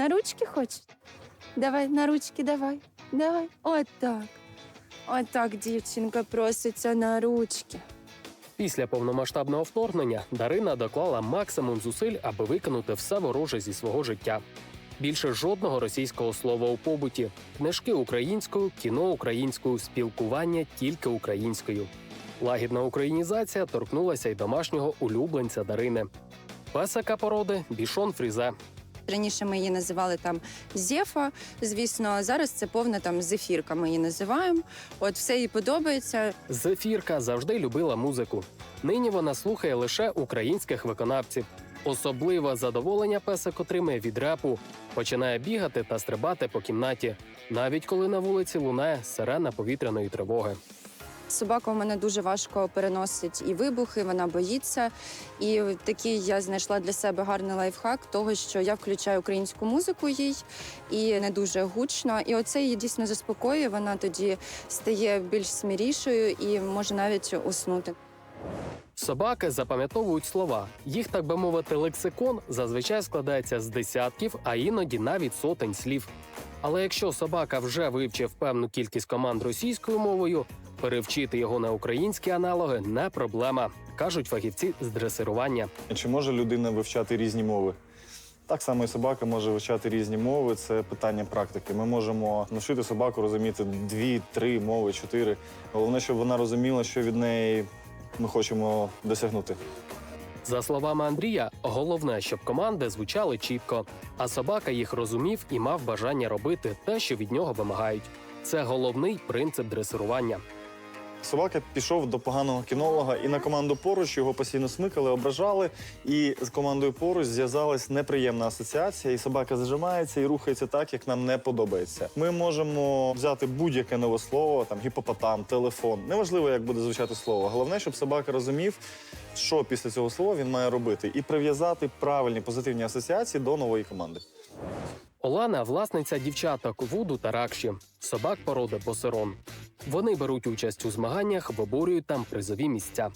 На ручки хочеш? Давай, на ручки, давай. Давай. От так. От так дівчинка проситься на ручки. Після повномасштабного вторгнення Дарина доклала максимум зусиль, аби викинути все вороже зі свого життя. Більше жодного російського слова у побуті, книжки українською, кіно українською, спілкування тільки українською. Лагідна українізація торкнулася й домашнього улюбленця Дарини. Песика породи бішон фрізе. Раніше ми її називали там Зефа. Звісно, зараз це повна там зефірка. Ми її називаємо. От все їй подобається. Зефірка завжди любила музику. Нині вона слухає лише українських виконавців. Особливе задоволення песик отримує від репу, починає бігати та стрибати по кімнаті, навіть коли на вулиці лунає сирена повітряної тривоги. Собака у мене дуже важко переносить і вибухи, вона боїться. І такий я знайшла для себе гарний лайфхак того, що я включаю українську музику їй і не дуже гучно. І оце її дійсно заспокоює. Вона тоді стає більш смірішою і може навіть уснути. Собаки запам'ятовують слова. Їх, так би мовити, лексикон зазвичай складається з десятків, а іноді навіть сотень слів. Але якщо собака вже вивчив певну кількість команд російською мовою, перевчити його на українські аналоги не проблема, кажуть фахівці з дресирування. Чи може людина вивчати різні мови? Так само і собака може вивчати різні мови. Це питання практики. Ми можемо навчити собаку розуміти дві, три мови, чотири. Головне, щоб вона розуміла, що від неї ми хочемо досягнути. За словами Андрія, головне, щоб команди звучали чітко, а собака їх розумів і мав бажання робити те, що від нього вимагають. Це головний принцип дресирування. Собака пішов до поганого кінолога, і на команду поруч його постійно смикали, ображали. І з командою поруч зв'язалась неприємна асоціація, і собака зажимається і рухається так, як нам не подобається. Ми можемо взяти будь-яке нове слово, там гіпопотам, телефон. Неважливо, як буде звучати слово. Головне, щоб собака розумів, що після цього слова він має робити, і прив'язати правильні позитивні асоціації до нової команди. Олана власниця дівчаток Вуду та Ракші, собак породи Босерон. Вони беруть участь у змаганнях, виборюють там призові місця.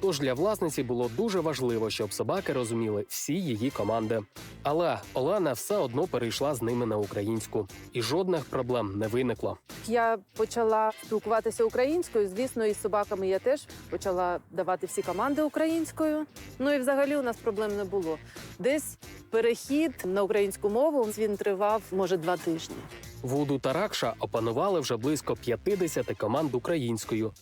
Тож для власниці було дуже важливо, щоб собаки розуміли всі її команди. Але Олена все одно перейшла з ними на українську, і жодних проблем не виникло. Я почала спілкуватися українською. Звісно, із собаками я теж почала давати всі команди українською. Ну і взагалі у нас проблем не було. Десь перехід на українську мову він тривав, може, два тижні. Вуду та Ракша опанували вже близько 50 команд українською.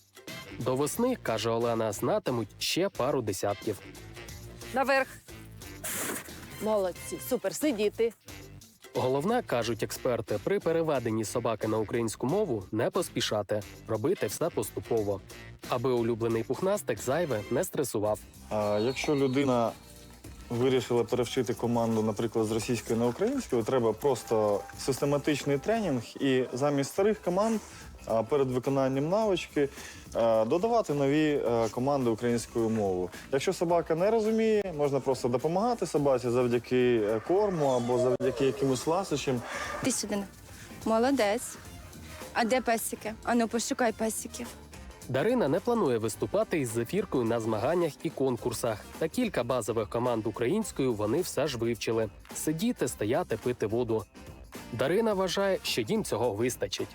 До весни, каже Олена, знатимуть ще пару десятків. Наверх. Молодці, супер, сидіти. Головне, кажуть експерти, при переведенні собаки на українську мову не поспішати, робити все поступово, аби улюблений пухнастик зайве не стресував. А якщо людина вирішила перевчити команду, наприклад, з російської на українську, треба просто систематичний тренінг і замість старих команд перед виконанням навички додавати нові команди українською мовою. Якщо собака не розуміє, можна просто допомагати собаці завдяки е, корму або завдяки якимось ласощам. Ти сюди. Молодець. А де песики? Ану, пошукай песиків. Дарина не планує виступати із зефіркою на змаганнях і конкурсах. Та кілька базових команд українською вони все ж вивчили: сидіти, стояти, пити воду. Дарина вважає, що їм цього вистачить.